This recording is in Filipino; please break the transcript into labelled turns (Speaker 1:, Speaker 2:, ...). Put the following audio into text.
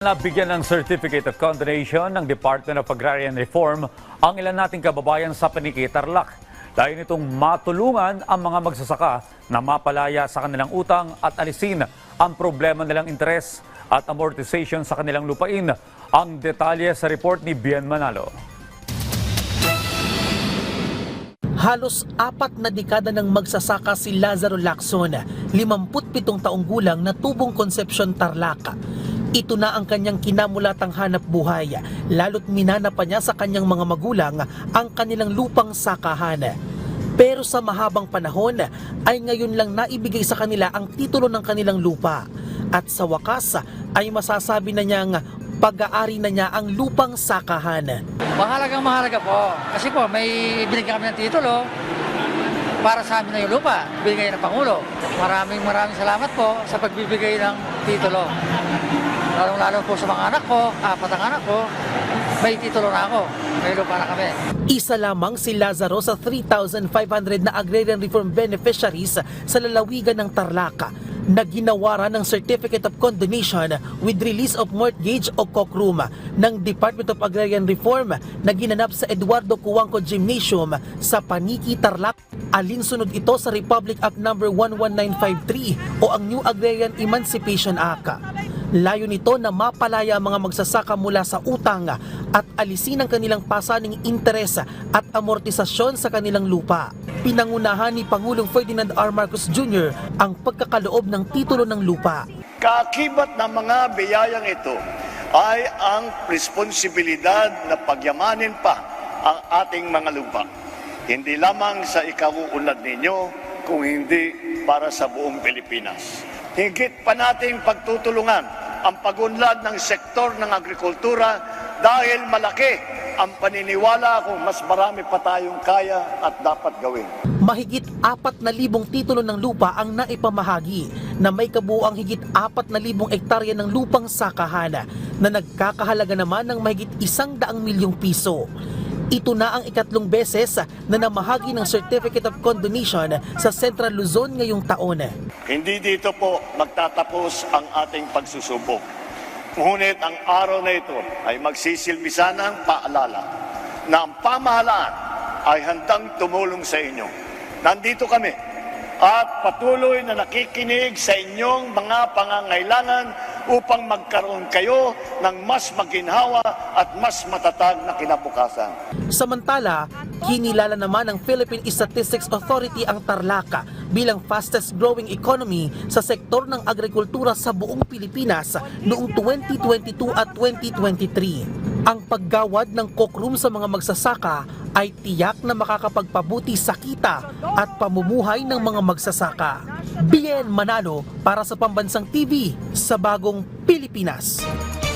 Speaker 1: Nabigyan ng Certificate of Condonation ng Department of Agrarian Reform ang ilan nating kababayan sa Paniki, Tarlac. Dahil nitong matulungan ang mga magsasaka na mapalaya sa kanilang utang at alisin ang problema nilang interes at amortization sa kanilang lupain. Ang detalye sa report ni Bien Manalo.
Speaker 2: Halos apat na dekada ng magsasaka si Lazaro Lacson, 57 taong gulang na tubong Concepcion Tarlac. Ito na ang kanyang kinamulatang hanap buhay, lalo't minana pa niya sa kanyang mga magulang ang kanilang lupang sakahan. Pero sa mahabang panahon ay ngayon lang naibigay sa kanila ang titulo ng kanilang lupa. At sa wakas ay masasabi na niyang pag-aari na niya ang lupang sakahan.
Speaker 3: Mahalagang mahalaga po. Kasi po, may binigyan kami ng titulo para sa amin na yung lupa. Binigay ng Pangulo. Maraming maraming salamat po sa pagbibigay ng titulo. Lalong-lalo po sa mga anak ko, apat ang anak ko, may titulo na ako. May lupa na kami.
Speaker 2: Isa lamang si Lazaro sa 3,500 na agrarian reform beneficiaries sa lalawigan ng Tarlac na ginawaran ng Certificate of Condonation with release of mortgage o COCRUM ng Department of Agrarian Reform na ginanap sa Eduardo Cuangco Gymnasium sa Paniki, Tarlac. Alinsunod ito sa Republic Act No. 11953 o ang New Agrarian Emancipation Act. Layo nito na mapalaya ang mga magsasaka mula sa utang at alisin ang kanilang pasaning interes at amortisasyon sa kanilang lupa. Pinangunahan ni Pangulong Ferdinand R. Marcos Jr. ang pagkakaloob ng titulo ng lupa.
Speaker 4: Kaakibat ng mga biyayang ito ay ang responsibilidad na pagyamanin pa ang ating mga lupa. Hindi lamang sa ikauunlad ninyo, kung hindi para sa buong Pilipinas. Higit pa nating pagtutulungan ang pagunlad ng sektor ng agrikultura dahil malaki ang paniniwala kung mas marami pa tayong kaya at dapat gawin.
Speaker 2: Mahigit apat na libong titulo ng lupa ang naipamahagi na may kabuuang higit apat na libong ektarya ng lupang sakahan na nagkakahalaga naman ng mahigit isang daang milyong piso. Ito na ang ikatlong beses na namahagi ng Certificate of Condonation sa Central Luzon ngayong taon.
Speaker 4: Hindi dito po magtatapos ang ating pagsusubok. Ngunit ang araw na ito ay magsisilbi sana ng paalala na ang pamahalaan ay handang tumulong sa inyo. Nandito kami at patuloy na nakikinig sa inyong mga pangangailangan upang magkaroon kayo ng mas maginhawa at mas matatag na kinabukasan.
Speaker 2: Samantala, kinilala naman ng Philippine Statistics Authority ang Tarlac bilang fastest growing economy sa sektor ng agrikultura sa buong Pilipinas noong 2022 at 2023. Ang paggawad ng kokrum sa mga magsasaka ay tiyak na makakapagpabuti sa kita at pamumuhay ng mga magsasaka. Bien Manalo para sa Pambansang TV sa Bagong Pilipinas.